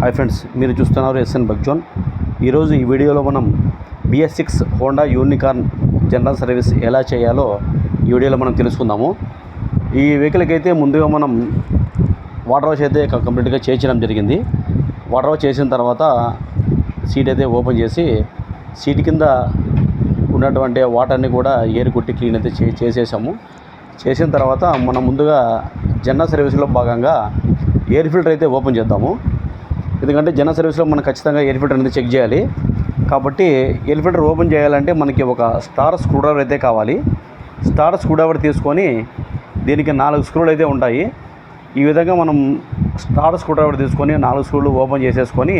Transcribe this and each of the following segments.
Hi friends మీరు చూస్తున్నారు SN బగ్జోన్. ఈరోజు ఈ వీడియోలో మనం BS six Honda unicorn general service ఎలా చేయాలో ఈ వీడియోలో మనం తెలుసుకుందాము. ఈ వెహికల్కి అయితే ముందుగా మనం వాటర్ వాష్ అయితే కంప్లీట్గా చేయించడం జరిగింది. వాటర్ వాష్ చేసిన తర్వాత సీట్ అయితే ఓపెన్ చేసి సీట్ కింద ఉన్నటువంటి వాటర్ని కూడా ఏరు కొట్టి క్లీన్ అయితే చే చేసేసాము. చేసిన తర్వాత మనం ముందుగా జనరల్ సర్వీస్లో భాగంగా ఎయిర్ ఫిల్టర్ అయితే ఓపెన్ చేద్దాము. ఎందుకంటే జన సర్వీస్లో మనం ఖచ్చితంగా ఎయిర్ ఫిల్టర్ అనేది చెక్ చేయాలి. కాబట్టి ఎయిర్ ఫిల్టర్ ఓపెన్ చేయాలంటే మనకి ఒక స్టార్ స్క్రూడ్రైవర్ అయితే కావాలి. స్టార్ స్క్రూడ్రైవర్ తీసుకొని దీనికి నాలుగు స్క్రూలు అయితే ఉంటాయి. ఈ విధంగా మనం స్టార్ స్క్రూడ్రైవర్ తీసుకొని నాలుగు స్క్రూలు ఓపెన్ చేసేసుకొని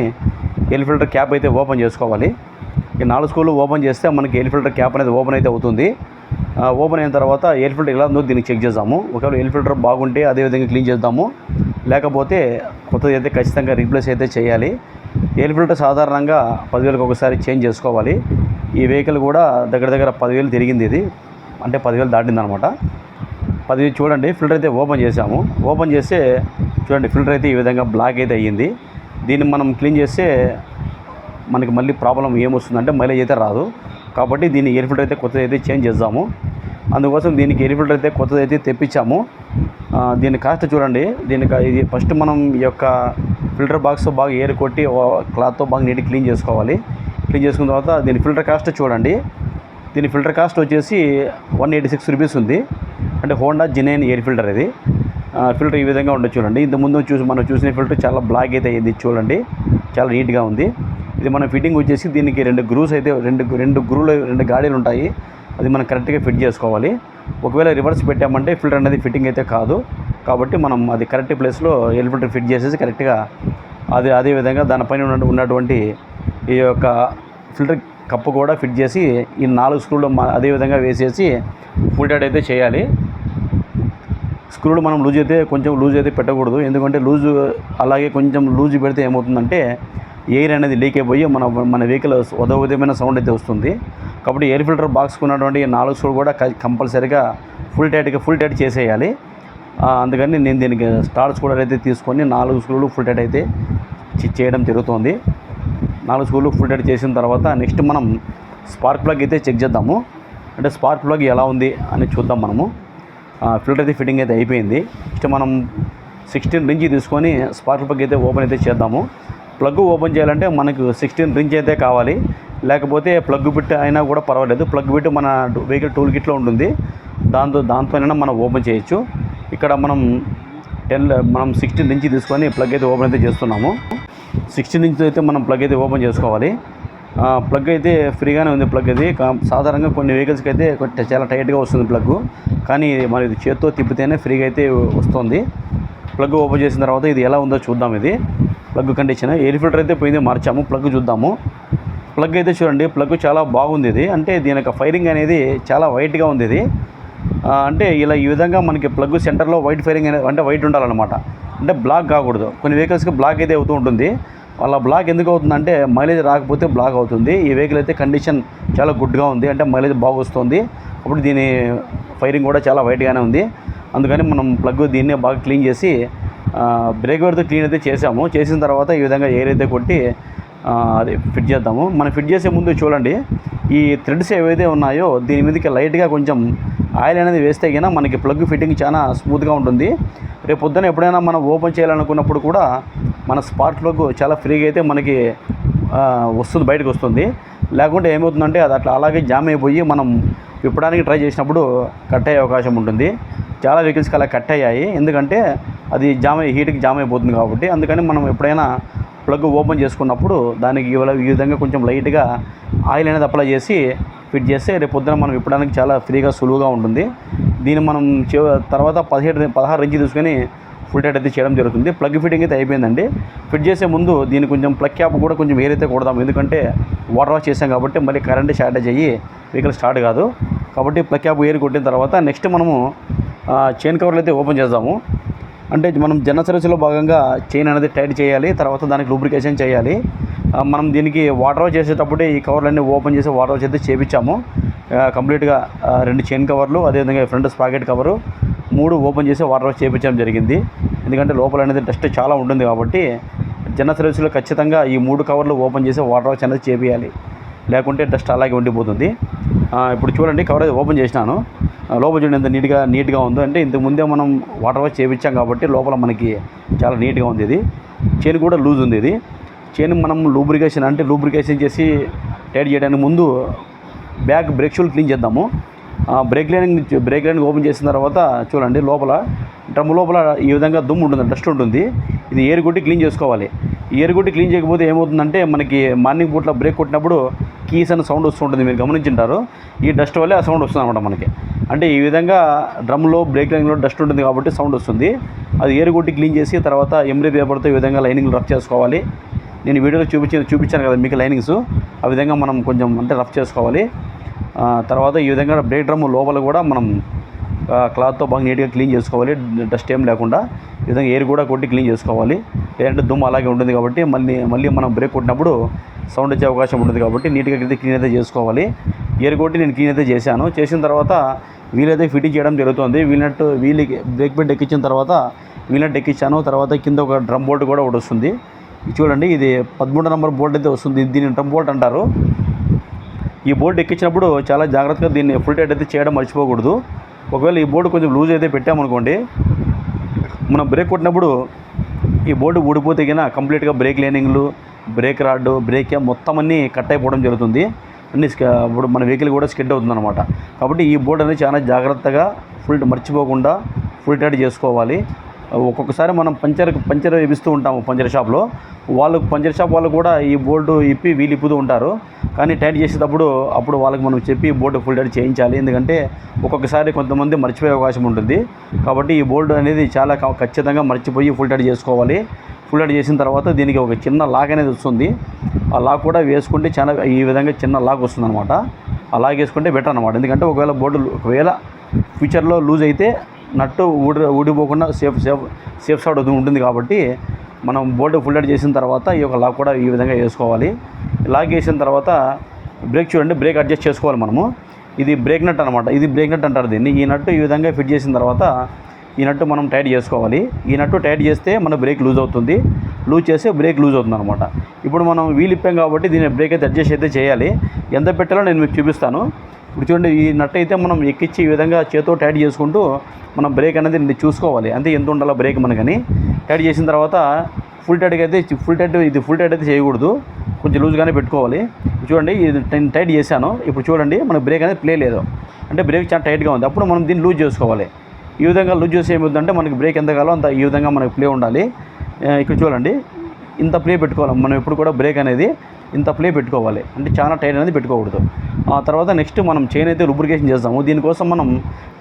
ఎయిర్ ఫిల్టర్ క్యాప్ అయితే ఓపెన్ చేసుకోవాలి. ఈ నాలుగు స్క్రూలు ఓపెన్ చేస్తే మనకి ఎయిర్ ఫిల్టర్ క్యాప్ అనేది ఓపెన్ అయితే అవుతుంది. ఓపెన్ అయిన తర్వాత ఎయిర్ ఫిల్టర్ ఎలా ఉందో దీనికి చెక్ చేద్దాము. ఒకవేళ ఎయిర్ ఫిల్టర్ బాగుంటే అదే విధంగా క్లీన్ చేద్దాము. లేకపోతే కొత్తది అయితే ఖచ్చితంగా రీప్లేస్ అయితే చేయాలి. ఎయిర్ ఫిల్టర్ సాధారణంగా పదివేలకు ఒకసారి చేంజ్ చేసుకోవాలి. ఈ వెహికల్ కూడా దగ్గర దగ్గర పదివేలు తిరిగింది ఇది. అంటే పదివేలు దాటింది అనమాట పదివేలు చూడండి ఫిల్టర్ అయితే ఓపెన్ చేసాము ఓపెన్ చేస్తే చూడండి ఫిల్టర్ అయితే ఈ విధంగా బ్లాక్ అయితే అయ్యింది. దీన్ని మనం క్లీన్ చేస్తే మనకి మళ్ళీ ప్రాబ్లం ఏమొస్తుందంటే మైలేజ్ అయితే రాదు. కాబట్టి దీన్ని ఎయిర్ ఫిల్టర్ అయితే కొత్తది అయితే చేంజ్ చేద్దాము. అందుకోసం దీనికి ఎయిర్ ఫిల్టర్ అయితే కొత్తది అయితే తెప్పించాము. దీని కాస్ట్ చూడండి. దీనికి ఇది ఫస్ట్ మనం ఈ యొక్క ఫిల్టర్ బాక్స్ బాగా ఎయిర్ కొట్టి క్లాత్తో బాగా నీట్గా క్లీన్ చేసుకోవాలి. క్లీన్ చేసుకున్న తర్వాత దీని ఫిల్టర్ కాస్ట్ చూడండి. దీని ఫిల్టర్ కాస్ట్ వచ్చేసి వన్ ఎయిటీ సిక్స్ రూపీస్ ఉంది. అంటే హోండా జినైన్ ఎయిర్ ఫిల్టర్ ఇది. ఫిల్టర్ ఈ విధంగా ఉండదు చూడండి. ఇంత ముందు చూసి మనం చూసిన ఫిల్టర్ చాలా బ్లాక్ అయితే అయ్యింది చూడండి. చాలా నీట్గా ఉంది. ఇది మన ఫిట్టింగ్ వచ్చేసి దీనికి రెండు గ్రూస్ అయితే రెండు రెండు గ్రూలు రెండు గాడీలు ఉంటాయి. అది మనం కరెక్ట్గా ఫిట్ చేసుకోవాలి. ఒకవేళ రివర్స్ పెట్టామంటే ఫిల్టర్ అనేది ఫిట్టింగ్ అయితే కాదు. కాబట్టి మనం అది కరెక్ట్ ప్లేస్లో ఎయిర్ ఫిల్టర్ ఫిట్ చేసేసి కరెక్ట్గా అది అదే విధంగా దానిపైన ఉన్న ఉన్నటువంటి ఈ యొక్క ఫిల్టర్ కప్పు కూడా ఫిట్ చేసి ఈ నాలుగు స్క్రూలు మా అదే విధంగా వేసేసి ఫుల్ టైట్ అయితే చేయాలి. స్క్రూలు మనం లూజ్ అయితే కొంచెం లూజ్ అయితే పెట్టకూడదు. ఎందుకంటే లూజు అలాగే కొంచెం లూజ్ పెడితే ఏమవుతుందంటే ఎయిర్ అనేది లీక్ అయిపోయి మన మన వెహికల్ ఉదవిధమైన సౌండ్ అయితే వస్తుంది. కాబట్టి ఎయిర్ ఫిల్టర్ బాక్స్కి ఉన్నటువంటి నాలుగు షూలు కూడా కంపల్సరీగా ఫుల్ టైట్గా ఫుల్ టైట్ చేసేయాలి. అందుకని నేను దీనికి స్టార్ స్క్రూడర్ అయితే తీసుకొని నాలుగు స్క్రూలు ఫుల్ టైట్ అయితే చేయడం జరుగుతుంది. నాలుగు స్క్రూలు ఫుల్ టైట్ చేసిన తర్వాత నెక్స్ట్ మనం స్పార్క్ ప్లగ్ అయితే చెక్ చేద్దాము. అంటే స్పార్క్ ప్లగ్ ఎలా ఉంది అని చూద్దాం మనము. ఫిల్టర్ అయితే ఫిట్టింగ్ అయితే అయిపోయింది. నెక్స్ట్ మనం సిక్స్టీన్ నుంచి తీసుకొని స్పార్క్ ప్లగ్ అయితే ఓపెన్ అయితే చేద్దాము. ప్లగ్ ఓపెన్ చేయాలంటే మనకు సిక్స్టీన్ రించ్ అయితే కావాలి. లేకపోతే ప్లగ్ బిట్ అయినా కూడా పర్వాలేదు. ప్లగ్ బిట్ మన వెహికల్ టూల్ కిట్లో ఉంటుంది. దాంతో దాంతోనైనా మనం ఓపెన్ చేయొచ్చు. ఇక్కడ మనం టెన్ మనం సిక్స్టీన్ ఇంచ్ తీసుకొని ప్లగ్ అయితే ఓపెన్ అయితే చేస్తున్నాము. సిక్స్టీన్ ఇంచ్ అయితే మనం ప్లగ్ అయితే ఓపెన్ చేసుకోవాలి. ప్లగ్ అయితే ఫ్రీగానే ఉంది ప్లగ్ అది. సాధారణంగా కొన్ని వెహికల్స్కి అయితే కొంచెం చాలా టైట్గా వస్తుంది ప్లగ్. కానీ మరి ఇది చేత్తో తిప్పితేనే ఫ్రీగా అయితే వస్తుంది. ప్లగ్ ఓపెన్ చేసిన తర్వాత ఇది ఎలా ఉందో చూద్దాం ఇది. ప్లగ్ కండిషన్ ఎయిర్ ఫిల్టర్ అయితే పోయింది మార్చాము ప్లగ్ చూద్దాము. ప్లగ్ అయితే చూడండి ప్లగ్ చాలా బాగుంది ఇది. అంటే దీని యొక్క ఫైరింగ్ అనేది చాలా వైట్గా ఉంది ఇది. అంటే ఇలా ఈ విధంగా మనకి ప్లగ్ సెంటర్లో వైట్ ఫైరింగ్ అనేది అంటే వైట్ ఉండాలన్నమాట. అంటే బ్లాక్ కాకూడదు. కొన్ని వెహికల్స్కి బ్లాక్ అయితే అవుతూ ఉంటుంది. వాళ్ళ బ్లాక్ ఎందుకు అవుతుందంటే మైలేజ్ రాకపోతే బ్లాక్ అవుతుంది. ఈ వెహికల్ అయితే కండిషన్ చాలా గుడ్గా ఉంది. అంటే మైలేజ్ బాగా వస్తుంది అప్పుడు దీని ఫైరింగ్ కూడా చాలా వైట్గానే ఉంది. అందుకని మనం ప్లగ్ దీన్నే బాగా క్లీన్ చేసి బ్రేక్ వేర్తో క్లీన్ అయితే చేసాము. చేసిన తర్వాత ఈ విధంగా ఎయిర్ అయితే కొట్టి అది ఫిట్ చేద్దాము. మనం ఫిట్ చేసే ముందు చూడండి ఈ థ్రెడ్స్ ఏవైతే ఉన్నాయో దీని మీదకి లైట్గా కొంచెం ఆయిల్ అనేది వేస్తే కన్నా మనకి ప్లగ్ ఫిట్టింగ్ చాలా స్మూత్గా ఉంటుంది. రేపు పొద్దున ఎప్పుడైనా మనం ఓపెన్ చేయాలనుకున్నప్పుడు కూడా మన స్పాట్ ప్లగ్ చాలా ఫ్రీగా అయితే మనకి వస్తుంది బయటకు వస్తుంది. లేకుంటే ఏమవుతుందంటే అది అట్లా అలాగే జామ్ అయిపోయి మనం విప్పడానికి ట్రై చేసినప్పుడు కట్ అయ్యే అవకాశం ఉంటుంది. చాలా వెహికల్స్కి అలా కట్ అయ్యాయి. ఎందుకంటే అది జామ్ అయ్యి హీట్కి జామ్ అయిపోతుంది కాబట్టి. అందుకని మనం ఎప్పుడైనా ప్లగ్ ఓపెన్ చేసుకున్నప్పుడు దానికి ఈ విధంగా కొంచెం లైట్గా ఆయిల్ అనేది అప్లై చేసి ఫిట్ చేస్తే రేపు పొద్దున మనం ఇప్పడానికి చాలా ఫ్రీగా సులువుగా ఉంటుంది. దీన్ని మనం తర్వాత పదిహేడు పదహారు ఇంచు తీసుకొని ఫుల్ టైట్ అయితే చేయడం జరుగుతుంది. ప్లగ్ ఫిట్టింగ్ అయితే అయిపోయిందండి. ఫిట్ చేసే ముందు దీన్ని కొంచెం ప్లగ్ క్యాప్ కూడా కొంచెం ఏరైతే అయితే కొడదాం ఎందుకంటే వాటర్ వాష్ చేసాం కాబట్టి మళ్ళీ కరెంట్ షార్టేజ్ అయ్యి వెహికల్ స్టార్ట్ కాదు. కాబట్టి ప్లగ్ క్యాప్ ఏరి కొట్టిన తర్వాత నెక్స్ట్ మనము చైన్ కవర్లు అయితే ఓపెన్ చేద్దాము. అంటే మనం జన సర్వీస్లో భాగంగా చైన్ అనేది టైట్ చేయాలి తర్వాత దానికి లూబ్రికేషన్ చేయాలి. మనం దీనికి వాటర్ వాష్ చేసేటప్పుడే ఈ కవర్లన్నీ ఓపెన్ చేసి వాటర్ వాష్ అయితే చేపించాము. కంప్లీట్గా రెండు చైన్ కవర్లు అదేవిధంగా ఫ్రంట్ స్పాకెట్ కవరు మూడు ఓపెన్ చేసి వాటర్ వాష్ చేయించడం జరిగింది. ఎందుకంటే లోపల అనేది డస్ట్ చాలా ఉంటుంది కాబట్టి జన సర్వీస్లో ఖచ్చితంగా ఈ మూడు కవర్లు ఓపెన్ చేసి వాటర్ వాష్ అనేది చేపియాలి. లేకుంటే డస్ట్ అలాగే ఉండిపోతుంది. ఇప్పుడు చూడండి కవరేజ్ ఓపెన్ చేసినాను. లోపల చూడండి ఎంత నీట్గా నీట్గా ఉందో. అంటే ఇంతకు ముందే మనం వాటర్ వాష్ చేయించాం కాబట్టి లోపల మనకి చాలా నీట్గా ఉంది ఇది. చైన్ కూడా లూజ్ ఉంది ఇది. చైన్ మనం లూబ్రికేషన్ అంటే లూబ్రికేషన్ చేసి టైట్ చేయడానికి ముందు బ్యాక్ బ్రేక్ షూలు క్లీన్ చేద్దాము. Brake lining brake lining open చేసిన తర్వాత చూడండి లోపల డ్రమ్ లోపల ఈ విధంగా దుమ్ము ఉంటుంది డస్ట్ ఉంటుంది. ఇది ఎయిర్ కొట్టి క్లీన్ చేసుకోవాలి. ఎయిర్ ఏరు కొట్టి క్లీన్ చేయకపోతే ఏమవుతుందంటే మనకి మార్నింగ్ పూట్ల బ్రేక్ కొట్టినప్పుడు కీస్ అనే సౌండ్ వస్తుంటుంది మీరు గమనించుంటారు. ఈ డస్ట్ వల్లే ఆ సౌండ్ వస్తుంది అనమాట మనకి. అంటే ఈ విధంగా డ్రమ్లో బ్రేక్ లైన్లో డస్ట్ ఉంటుంది కాబట్టి సౌండ్ వస్తుంది. అది ఎయిర్ కొట్టి క్లీన్ చేసి తర్వాత ఎంబ్రీ పేపర్తో ఈ విధంగా లైనింగ్ రఫ్ చేసుకోవాలి. నేను వీడియోలో చూపించి చూపించాను కదా మీకు లైనింగ్స్. ఆ విధంగా మనం కొంచెం అంటే రఫ్ చేసుకోవాలి. తర్వాత ఈ విధంగా బ్రేక్ డ్రమ్ లోపల కూడా మనం క్లాత్తో బాగా నీట్గా క్లీన్ చేసుకోవాలి. డస్ట్ ఏం లేకుండా ఈ విధంగా ఎయిర్ కూడా కొట్టి క్లీన్ చేసుకోవాలి. లేదంటే దుమ్ము అలాగే ఉంటుంది కాబట్టి మళ్ళీ మళ్ళీ మనం బ్రేక్ కొట్టినప్పుడు సౌండ్ వచ్చే అవకాశం ఉంటుంది కాబట్టి నీట్గా అయితే క్లీన్ అయితే చేసుకోవాలి. ఎయిర్ కొట్టి నేను క్లీన్ అయితే చేశాను. చేసిన తర్వాత వీలైతే ఫిట్టింగ్ చేయడం జరుగుతుంది. వీలనట్టు వీలు బ్రేక్ బెడ్ ఎక్కించిన తర్వాత వీలనట్టు ఎక్కించాను. తర్వాత కింద ఒక డ్రమ్ బోల్ట్ కూడా ఒకటి వస్తుంది. చూడండి ఇది పదమూడు నెంబర్ బోల్ట్ అయితే వస్తుంది. దీన్ని డ్రమ్ బోల్ట్ అంటారు. ఈ బోర్డు ఎక్కించినప్పుడు చాలా జాగ్రత్తగా దీన్ని ఫుల్ టైట్ అయితే చేయడం మర్చిపోకూడదు. ఒకవేళ ఈ బోర్డు కొంచెం లూజ్ అయితే పెట్టామనుకోండి మనం బ్రేక్ కొట్టినప్పుడు ఈ బోర్డు ఊడిపోతే కింద కంప్లీట్గా బ్రేక్ లేనింగ్లు బ్రేక్ రాడ్ బ్రేక్ మొత్తం అన్నీ కట్ అయిపోవడం జరుగుతుంది. అన్ని ఇప్పుడు మన వెహికల్ కూడా స్కిడ్ అవుతుందన్నమాట. కాబట్టి ఈ బోర్డు అనేది చాలా జాగ్రత్తగా ఫుల్ మర్చిపోకుండా ఫుల్ టైట్ చేసుకోవాలి. ఒక్కొక్కసారి మనం పంచర్ పంచర్ ఇప్పిస్తూ ఉంటాము పంచర్ షాప్లో. వాళ్ళు పంచర్ షాప్ వాళ్ళు కూడా ఈ బోర్డు ఇప్పి వీలు ఇప్పుతూ ఉంటారు. కానీ టైట్ చేసేటప్పుడు అప్పుడు వాళ్ళకి మనం చెప్పి బోర్డు ఫుల్ టైట్ చేయించాలి. ఎందుకంటే ఒక్కొక్కసారి కొంతమంది మర్చిపోయే అవకాశం ఉంటుంది. కాబట్టి ఈ బోర్డు అనేది చాలా ఖచ్చితంగా మర్చిపోయి ఫుల్ టైట్ చేసుకోవాలి. ఫుల్ టైట్ చేసిన తర్వాత దీనికి ఒక చిన్న లాక్ అనేది వస్తుంది. ఆ లాక్ కూడా వేసుకుంటే చాలా ఈ విధంగా చిన్న లాక్ వస్తుంది అనమాట ఆ లాక్ వేసుకుంటే బెటర్ అనమాట ఎందుకంటే ఒకవేళ బోర్డు ఒకవేళ ఫ్యూచర్లో లూజ్ అయితే నట్టు ఊడి ఊడిపోకుండా సేఫ్ సేఫ్ సేఫ్ సైడ్ ఉంటుంది కాబట్టి మనం బోల్ట్ ఫుల్ హెడ్ చేసిన తర్వాత ఈ యొక్క లాక్ కూడా ఈ విధంగా వేసుకోవాలి. లాక్ వేసిన తర్వాత బ్రేక్ చూడండి బ్రేక్ అడ్జస్ట్ చేసుకోవాలి మనము. ఇది బ్రేక్ నట్ అనమాట ఇది బ్రేక్ నట్ అంటారు దీన్ని. ఈ నట్టు ఈ విధంగా ఫిట్ చేసిన తర్వాత ఈ నట్టు మనం టైట్ చేసుకోవాలి. ఈ నట్టు టైట్ చేస్తే మన బ్రేక్ లూజ్ అవుతుంది. లూజ్ చేస్తే బ్రేక్ లూజ్ అవుతుంది అనమాట ఇప్పుడు మనం వీల్ ఇప్పాం కాబట్టి దీని బ్రేక్ అయితే అడ్జస్ట్ అయితే చేయాలి. ఎంత పెట్టాలో నేను మీకు చూపిస్తాను. ఇప్పుడు చూడండి ఈ నట్ అయితే మనం ఎక్కించి ఈ విధంగా చేతితో టైట్ చేసుకుంటూ మనం బ్రేక్ అనేది చూసుకోవాలి. అంతే ఎంత ఉండాలో బ్రేక్ మనకని టైట్ చేసిన తర్వాత ఫుల్ టైట్గా అయితే ఫుల్ టైట్ ఇది ఫుల్ టైట్ అయితే చేయకూడదు. కొంచెం లూజ్గానే పెట్టుకోవాలి. చూడండి ఇది నేను టైట్ చేశాను. ఇప్పుడు చూడండి మనకు బ్రేక్ అనేది ప్లే లేదు. అంటే బ్రేక్ చాలా టైట్గా ఉంది. అప్పుడు మనం దీన్ని లూజ్ చేసుకోవాలి. ఈ విధంగా లూజ్ చేసి ఏమవుతుందంటే మనకి బ్రేక్ ఎంత కావాలో అంత ఈ విధంగా మనకి ప్లే ఉండాలి. ఇక్కడ చూడండి ఇంత ప్లే పెట్టుకోవాలి. మనం ఎప్పుడు కూడా బ్రేక్ అనేది ఇంత ప్లే పెట్టుకోవాలి. అంటే చాలా టైట్ అనేది పెట్టుకోకూడదు. ఆ తర్వాత నెక్స్ట్ మనం చైన్ అయితే లూబ్రికేషన్ చేస్తాము. దీనికోసం మనం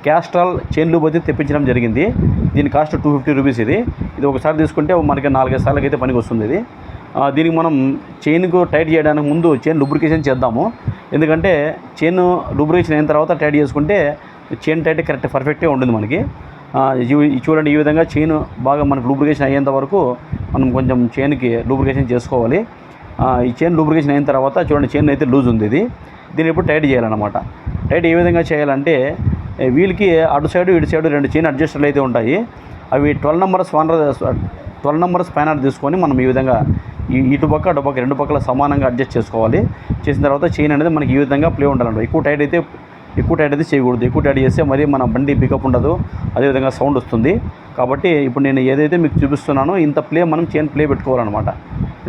క్యాస్ట్రాల్ చైన్ లూబ్ అయితే తెప్పించడం జరిగింది. దీని కాస్ట్ టూ ఫిఫ్టీ రూపీస్ ఇది. ఇది ఒకసారి తీసుకుంటే మనకి నాలుగైదు సార్లకి అయితే పనికి వస్తుంది ఇది. దీనికి మనం చైన్కు టైట్ చేయడానికి ముందు చైన్ లూబ్రికేషన్ చేద్దాము. ఎందుకంటే చైన్ లూబ్రికేషన్ అయిన తర్వాత టైట్ చేసుకుంటే చైన్ టైట్ కరెక్ట్ పర్ఫెక్ట్గా ఉంటుంది మనకి. చూడండి ఈ విధంగా చైన్ బాగా మనకు లూబ్రికేషన్ అయ్యేంత వరకు మనం కొంచెం చైన్కి లూబ్రికేషన్ చేసుకోవాలి. ఈ చైన్ లూబ్రికేషన్ అయిన తర్వాత చూడండి చైన్ అయితే లూజ్ ఉంది ఇది. దీన్ని ఇప్పుడు టైట్ చేయాలన్నమాట. టైట్ ఏ విధంగా చేయాలంటే ఏ, వీల్కి అటు సైడు ఇటు సైడు రెండు చైన్ అడ్జస్టర్లు అయితే ఉంటాయి. అవి twelve number spanner twelve number spanner తీసుకొని మనం ఈ విధంగా ఈ ఇటు పక్క అటు పక్క రెండు పక్కల సమానంగా అడ్జస్ట్ చేసుకోవాలి. చేసిన తర్వాత చైన్ అనేది మనకి ఈ విధంగా ప్లే ఉండాలంట ఎక్కువ టైట్ అయితే ఎక్కువ టైట్ అయితే చేయకూడదు. ఎక్కువ టైట్ చేస్తే మరి మన బండి పికప్ ఉండదు. అదేవిధంగా సౌండ్ వస్తుంది. కాబట్టి ఇప్పుడు నేను ఏదైతే మీకు చూపిస్తున్నానో ఇంత ప్లే మనం చైన్ ప్లే పెట్టుకోవాలన్నమాట.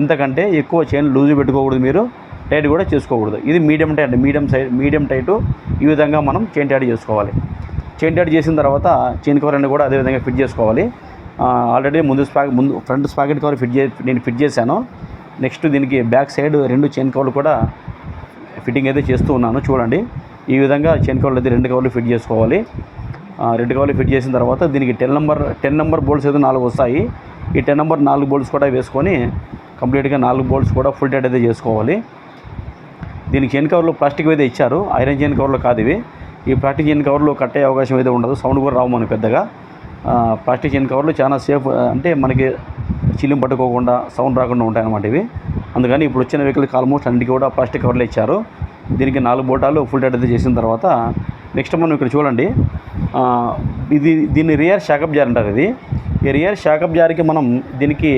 ఇంతకంటే ఎక్కువ చైన్ లూజ్ పెట్టుకోకూడదు మీరు. టైట్ కూడా చేసుకోకూడదు. ఇది medium tight medium size medium tight ఈ విధంగా మనం చైన్ టైట్ చేసుకోవాలి. చైన్ టైట్ చేసిన తర్వాత చైన్ కవర్ అన్ని కూడా అదే విధంగా ఫిట్ చేసుకోవాలి. ఆల్రెడీ ముందు స్పాక్ ముందు ఫ్రంట్ స్పాకెట్ కవర్ ఫిట్ చే నేను ఫిట్ చేశాను. నెక్స్ట్ దీనికి బ్యాక్ సైడ్ రెండు చైన్ కవర్లు కూడా ఫిట్టింగ్ అయితే చేస్తూ ఉన్నాను. చూడండి. ఈ విధంగా చైన్ కవర్లు అయితే రెండు కవర్లు ఫిట్ చేసుకోవాలి. రెండు కవర్లు ఫిట్ చేసిన తర్వాత దీనికి ten number ten number bolts అయితే నాలుగు వస్తాయి. ఈ టెన్ నెంబర్ నాలుగు బోల్ట్స్ కూడా వేసుకొని కంప్లీట్గా నాలుగు బోల్ట్స్ కూడా ఫుల్ టైట్ అయితే చేసుకోవాలి. దీనికి చైన్ కవర్లు ప్లాస్టిక్ అయితే ఇచ్చారు. ఐరన్ చైన్ కవర్లు కాదు ఇవి. ఈ ప్లాస్టిక్ చైన్ కవర్లు కట్టే అవకాశం అయితే ఉండదు. సౌండ్ కూడా రావు మనకు పెద్దగా. ప్లాస్టిక్ చైన్ కవర్లు చాలా సేఫ్ అంటే మనకి చిల్లిం పట్టుకోకుండా సౌండ్ రాకుండా ఉంటాయి అన్నమాట ఇవి. అందుకని ఇప్పుడు వచ్చిన వెహికల్కి ఆల్మోస్ట్ అన్నిటికీ కూడా ప్లాస్టిక్ కవర్లు ఇచ్చారు. దీనికి నాలుగు బోటాలు ఫుల్ టైట్ అయితే చేసిన తర్వాత నెక్స్ట్ మనం ఇక్కడ చూడండి. ఇది దీన్ని రియర్ షాకప్ జార్ అంటారు ఇది. ఈ రియర్ షాకప్ జార్కి మనం దీనికి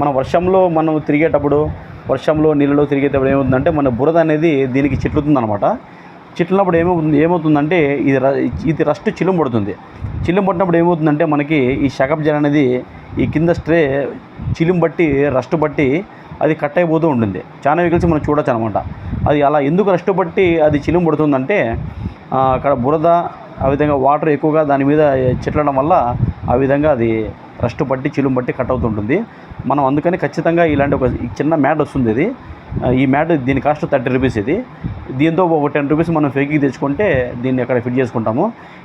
మన వర్షంలో మనం తిరిగేటప్పుడు వర్షంలో నీళ్ళలో తిరిగేటప్పుడు ఏమవుతుందంటే మన బురద అనేది దీనికి చిట్లుతుందనమాట చిట్లినప్పుడు ఏమవుతుంది ఏమవుతుందంటే ఇది ఇది రస్ట్ చిల్లం పడుతుంది. చిల్లం పట్టినప్పుడు ఏమవుతుందంటే మనకి ఈ షకప్ జార్ అనేది ఈ కింద స్ట్రే చిలిం బట్టి రస్ట్ బట్టి అది కట్ అయిపోతూ ఉంటుంది. చాలా వెహికల్స్ మనం చూడొచ్చు అనమాట అది అలా ఎందుకు రస్ట్ బట్టి అది చిలిం పడుతుందంటే అక్కడ బురద ఆ విధంగా వాటర్ ఎక్కువగా దాని మీద చెట్లడం వల్ల ఆ విధంగా అది రస్ట్ పట్టి చిలుం బట్టి కట్ అవుతుంటుంది. మనం అందుకని ఖచ్చితంగా ఇలాంటి ఒక చిన్న మ్యాట్ వస్తుంది ఇది. ఈ మ్యాట్ దీని కాస్ట్ థర్టీ రూపీస్ ఇది. దీంతో ఒక టెన్ రూపీస్ మనం ఫేక్కి తెచ్చుకుంటే దీన్ని అక్కడ ఫిట్ చేసుకుంటాము.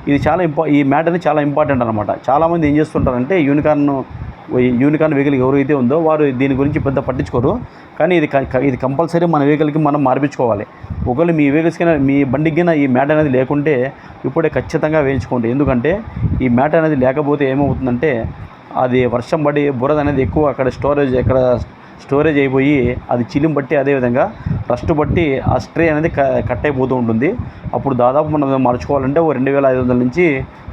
ఇది చాలా ఇంపా ఈ మ్యాట్ అనేది చాలా ఇంపార్టెంట్ అనమాట చాలామంది ఏం చేస్తుంటారంటే యూనికార్న్ యూనికార్న్ వెహికల్ ఎవరైతే ఉందో వారు దీని గురించి పెద్ద పట్టించుకోరు. కానీ ఇది ఇది కంపల్సరీ మన వెహికల్కి మనం మార్పించుకోవాలి. ఒకవేళ మీ వెహికల్స్కి మీ బండికినా ఈ మ్యాట్ అనేది లేకుంటే ఇప్పుడే ఖచ్చితంగా వేయించుకోండి. ఎందుకంటే ఈ మ్యాట్ అనేది లేకపోతే ఏమవుతుందంటే అది వర్షం పడి బురద అనేది ఎక్కువ అక్కడ స్టోరేజ్ ఎక్కడ స్టోరేజ్ అయిపోయి అది చిలిం బట్టి అదేవిధంగా రస్ట్ బట్టి ఆ స్ట్రే అనేది కట్ అయిపోతూ ఉంటుంది. అప్పుడు దాదాపు మనం మర్చుకోవాలంటే ఓ రెండు వేల ఐదు వందల నుంచి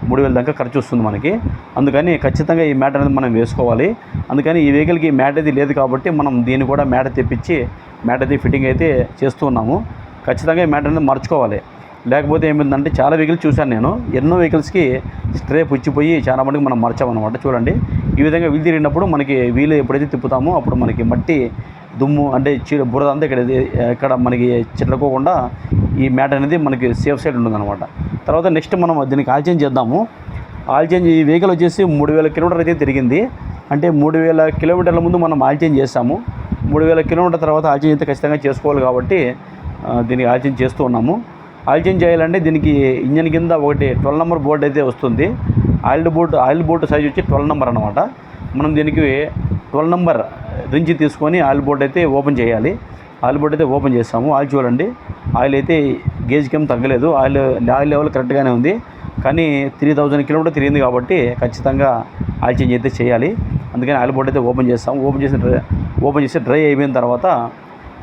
మూడు వేల దాకా ఖర్చు వస్తుంది మనకి. అందుకని ఖచ్చితంగా ఈ మ్యాట్ అనేది మనం వేసుకోవాలి. అందుకని ఈ వెహికల్కి ఈ మ్యాట్ అది లేదు కాబట్టి మనం దీన్ని కూడా మ్యాట్ తెప్పించి మ్యాట్ అది ఫిట్టింగ్ అయితే చేస్తూ ఉన్నాము. ఖచ్చితంగా ఈ మ్యాట్ అనేది మర్చుకోవాలి. లేకపోతే ఏమైందంటే చాలా వెహికల్స్ చూశాను నేను. ఎన్నో వెహికల్స్కి స్ట్రే పుచ్చిపోయి చాలా మటుకు మనం మర్చామన్నమాట. చూడండి. ఈ విధంగా వీలు తిరిగినప్పుడు మనకి వీలు ఎప్పుడైతే తిప్పుతామో అప్పుడు మనకి మట్టి దుమ్ము అంటే చీడ బురద అంతా ఇక్కడ ఇక్కడ మనకి చిట్లకోకుండా ఈ మ్యాట్ అనేది మనకి సేఫ్ సైడ్ ఉంటుందన్నమాట. తర్వాత నెక్స్ట్ మనం దీనికి ఆల్చేంజ్ చేద్దాము. ఆల్చేంజ్ ఈ వెహికల్ వచ్చేసి మూడు వేల కిలోమీటర్ అయితే తిరిగింది. అంటే మూడు వేల కిలోమీటర్ల ముందు మనం ఆల్చేంజ్ చేస్తాము. మూడు వేల కిలోమీటర్ తర్వాత ఆల్చేంజ్ అయితే ఖచ్చితంగా చేసుకోవాలి కాబట్టి దీనికి ఆల్చేంజ్ చేస్తూ ఉన్నాము. ఆయిల్ చేంజ్ చేయాలంటే దీనికి ఇంజన్ కింద ఒకటి ట్వెల్వ్ నెంబర్ బోర్డు అయితే వస్తుంది. Oil board oil board size వచ్చి ట్వెల్వ్ నెంబర్ అనమాట మనం దీనికి ట్వెల్వ్ నెంబర్ రించి తీసుకొని ఆయిల్ బోర్డు అయితే ఓపెన్ చేయాలి. ఆయిల్ బోర్డు అయితే ఓపెన్ చేస్తాము. ఆయిల్ చూడండి ఆయిల్ అయితే గేజ్కి ఏం తగ్గలేదు. ఆయిల్ ఆయిల్ లెవెల్ కరెక్ట్గానే ఉంది. కానీ త్రీ థౌజండ్ కిలోమీటర్ తిరిగింది కాబట్టి ఖచ్చితంగా ఆయిల్ చేంజ్ అయితే చేయాలి. అందుకని ఆయిల్ బోర్డు అయితే ఓపెన్ చేస్తాము. ఓపెన్ చేసిన డ్రై ఓపెన్ చేసి డ్రై అయిపోయిన తర్వాత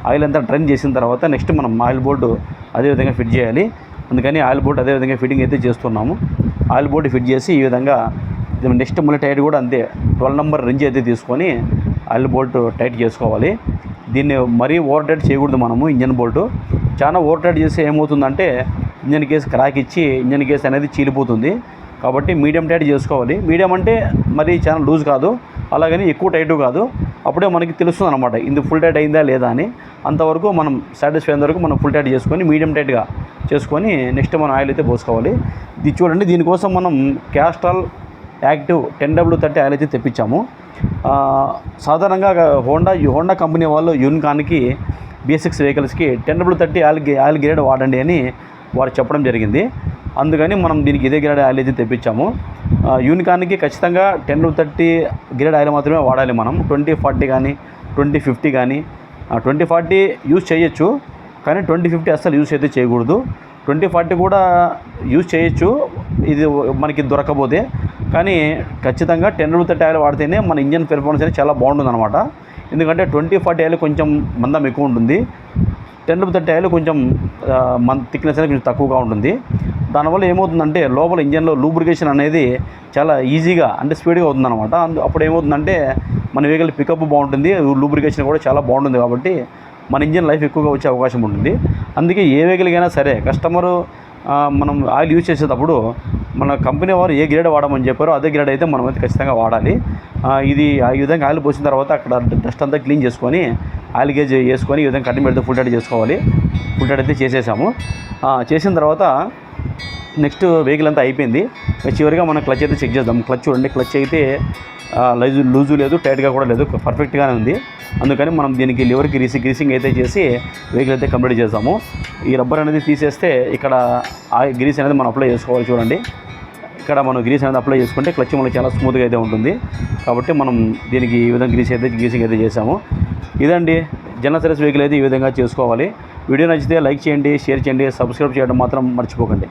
ఆయిల్ అంతా డ్రైన్ చేసిన తర్వాత నెక్స్ట్ మనం ఆయిల్ బోర్డు అదేవిధంగా ఫిట్ చేయాలి. అందుకని ఆయిల్ బోర్డు అదేవిధంగా ఫిట్టింగ్ అయితే చేస్తున్నాము. ఆయిల్ బోర్డు ఫిట్ చేసి ఈ విధంగా నెక్స్ట్ మళ్ళీ టైర్ కూడా అంతే ట్వెల్వ్ నెంబర్ రింజ్ అయితే తీసుకొని ఆయిల్ బోల్ట్ టైట్ చేసుకోవాలి. దీన్ని మరీ ఓవర్ టైట్ చేయకూడదు మనము ఇంజన్ బోల్ట్ చాలా ఓవర్ టైట్ చేస్తే ఏమవుతుందంటే ఇంజన్ కేసు క్రాక్ ఇచ్చి ఇంజన్ కేసు అనేది చీలిపోతుంది. కాబట్టి మీడియం టైట్ చేసుకోవాలి. మీడియం అంటే మరీ చాలా లూజ్ కాదు. అలాగని ఎక్కువ టైట్ కాదు. అప్పుడే మనకి తెలుస్తుంది అనమాట ఇది ఫుల్ టైట్ అయిందా లేదా అని. అంతవరకు మనం సాటిస్ఫై అయిన వరకు మనం ఫుల్ టైట్ చేసుకొని మీడియం టైట్గా చేసుకొని నెక్స్ట్ మనం ఆయిల్ అయితే పోసుకోవాలి. ఇది చూడండి దీనికోసం మనం Castrol active ten W thirty oil అయితే తెప్పించాము. సాధారణంగా హోండా హోండా కంపెనీ వాళ్ళు యూనికాన్కి basics వెహికల్స్కి ten W thirty oil oil grade వాడండి అని వారు చెప్పడం జరిగింది. అందుకని మనం దీనికి ఇదే గ్రేడ్ ఆయిల్ అయితే తెప్పించాము. యూనికాన్కి ఖచ్చితంగా టెన్ థర్టీ గ్రేడ్ ఆయిల్ మాత్రమే వాడాలి మనం. ట్వంటీ ఫార్టీ కానీ ట్వంటీ ఫిఫ్టీ కానీ ట్వంటీ ఫార్టీ యూజ్ చేయొచ్చు. కానీ ట్వంటీ ఫిఫ్టీ అస్సలు యూజ్ అయితే చేయకూడదు. ట్వంటీ ఫార్టీ కూడా యూజ్ చేయొచ్చు. ఇది మనకి దొరకబోతే కానీ ఖచ్చితంగా టెన్ రూపీ థర్టీ ఆయిల్ వాడితేనే మన ఇంజన్ పెర్ఫార్మెన్స్ అనేది చాలా బాగుంటుంది అనమాట ఎందుకంటే ట్వంటీ ఫార్టీ ఆయిల్ కొంచెం మందం ఎక్కువ ఉంటుంది. టెన్ రూపీ థర్టీ ఆయిల్ కొంచెం మన థిక్నెస్ అనేది కొంచెం తక్కువగా ఉంటుంది. దానివల్ల ఏమవుతుందంటే లోపల ఇంజన్లో లూబ్రికేషన్ అనేది చాలా ఈజీగా అంటే స్పీడ్గా అవుతుందన్నమాట. అందు అప్పుడు ఏమవుతుందంటే మన వెహికల్ పికప్ బాగుంటుంది లూబ్రికేషన్ కూడా చాలా బాగుంటుంది కాబట్టి మన ఇంజన్ లైఫ్ ఎక్కువగా వచ్చే అవకాశం ఉంటుంది. అందుకే ఏ వెహికల్కైనా సరే కస్టమరు మనం ఆయిల్ యూజ్ చేసేటప్పుడు మన కంపెనీ వారు ఏ గ్రేడ్ వాడమని చెప్పారో అదే గ్రేడ్ అయితే మనం అయితే ఖచ్చితంగా వాడాలి. ఇది ఆ ఈ విధంగా ఆయిల్ పోసిన తర్వాత అక్కడ డస్ట్ అంతా క్లీన్ చేసుకొని ఆయిల్ గేజ్ వేసుకొని ఈ విధంగా కటింగ్ పెడితే ఫుల్ టైట్ చేసుకోవాలి. ఫుల్ టైట్ అయితే చేసేసాము. చేసిన తర్వాత నెక్స్ట్ వెహికల్ అంతా అయిపోయింది. చివరిగా మనం క్లచ్ అయితే చెక్ చేద్దాం. క్లచ్ చూడండి క్లచ్ అయితే లైజు లూజు లేదు టైట్గా కూడా లేదు పర్ఫెక్ట్గానే ఉంది. అందుకని మనం దీనికి లివర్ గ్రీసి గ్రీసింగ్ అయితే చేసి వెహికల్ అయితే కంప్లీట్ చేస్తాము ఈ రబ్బర్ అనేది తీసేస్తే ఇక్కడ ఆ గ్రీస్ అనేది మనం అప్లై చేసుకోవాలి చూడండి. ఇక్కడ మనం గ్రీస్ అనేది అప్లై చేసుకుంటే క్లచ్ మనకి చాలా స్మూత్గా అయితే ఉంటుంది. కాబట్టి మనం దీనికి ఈ విధంగా గ్రీస్ అయితే గ్రీసింగ్ అయితే చేసాము. ఇదండి జనరల్ సర్వీస్ వెహికల్ అయితే ఈ విధంగా చేసుకోవాలి. వీడియో నచ్చితే లైక్ చేయండి షేర్ చేయండి సబ్స్క్రైబ్ చేయడం మాత్రం మర్చిపోకండి.